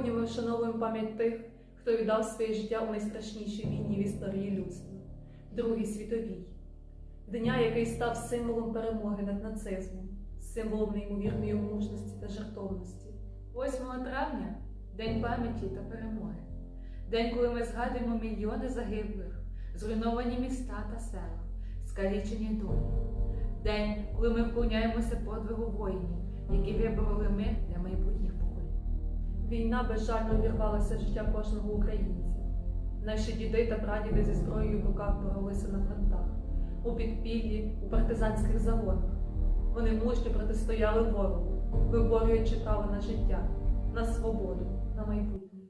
Сьогодні ми вшановуємо пам'ять тих, хто віддав своє життя у найстрашнішій війні в історії людства Другій світовій, дня, який став символом перемоги над нацизмом, символом неймовірної мужності та жертовності. 8 травня День пам'яті та перемоги, день, коли ми згадуємо мільйони загиблих, зруйновані міста та села, скалічені долі. День, коли ми вклоняємося подвигу воїнів, які вибороли мир для майбутніх поколінь. Війна безжально увірвалася життя кожного українця. Наші діди та прадіди зі зброєю в руках боролися на фронтах, у підпіллі, у партизанських заводах. Вони мужньо протистояли ворогу, виборюючи право на життя, на свободу, на майбутнє.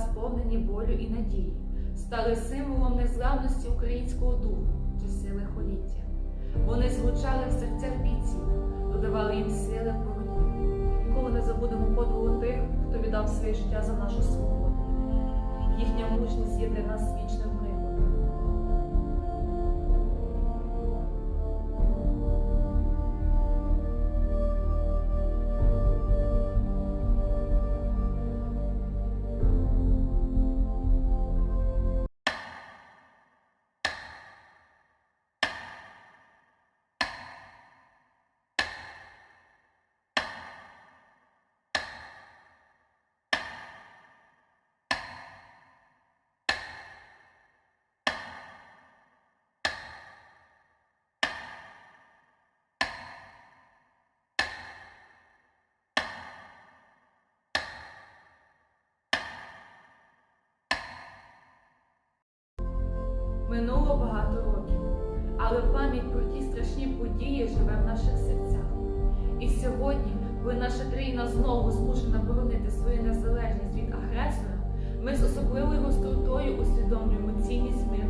Сповнені болю і надії, стали символом незламності українського духу чи часи лихоліття. Вони звучали в серцях бійців, додавали їм сили в боротьбі. Ніколи не забудемо подвигу тих, хто віддав своє життя за нашу свободу. Їхня мужність є для нас вічним Минуло багато років, але пам'ять про ті страшні події живе в наших серцях. І сьогодні, коли наша країна знову змушена боронити свою незалежність від агресора, ми з особливою гостротою усвідомлюємо цінність миру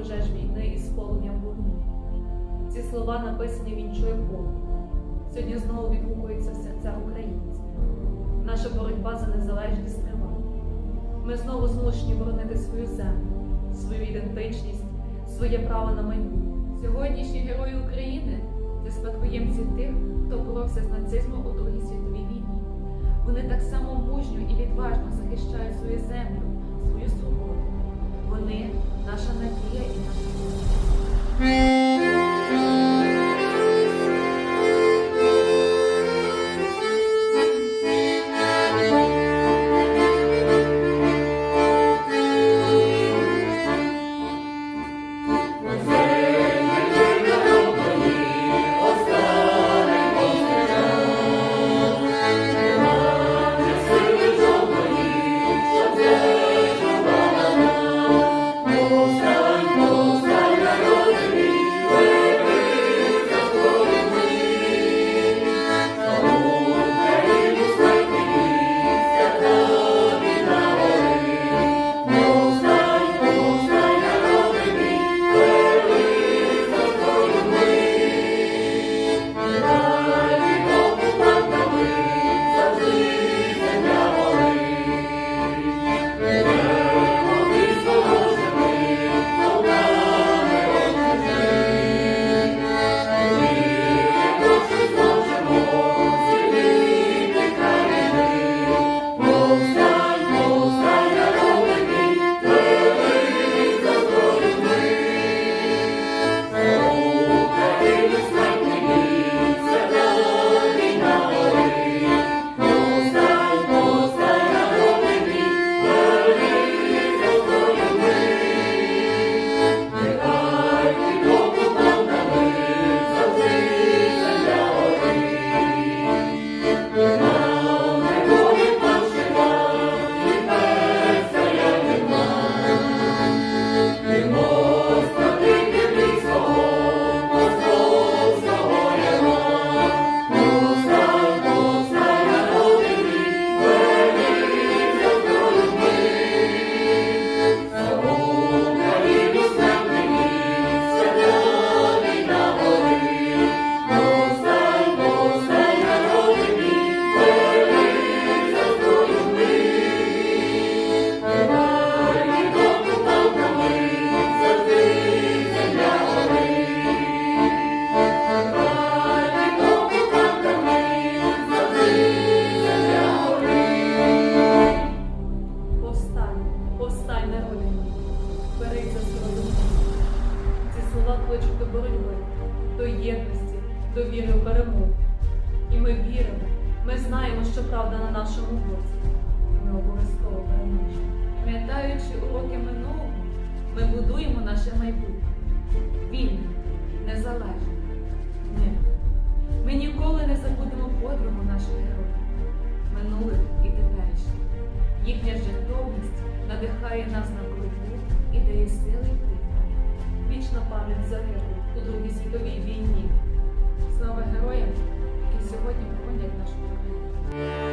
пожеж війни із полум'ям вогню. Ці слова написані вінчою полу. Сьогодні знову відгукується в серцях українців. Наша боротьба за незалежність триває. Ми знову змушені боронити свою землю, свою ідентичність, своє право на майбутнє. Сьогоднішні герої України це спадкоємці тих, хто боровся з нацизмом у Другій світовій війні. Вони так само мужньо і відважно захищають свою землю, свою свободу. Вони наша надія і наша єдності, до в перемогу. І ми віримо, ми знаємо, що правда на нашому боці. Ми обов'язково переможемо. Пам'ятаючи уроки минулого, ми будуємо наше майбутнє. Вільне, незалежне, мирне. Ми ніколи не забудемо подвигу наших героїв, минулих і теперішніх. Їхня жертовність надихає нас на боротьбу і дає сили йти. Вічна пам'ять загиблих у Другій світовій війні. Слава героям, які сьогодні боронять нашу країну.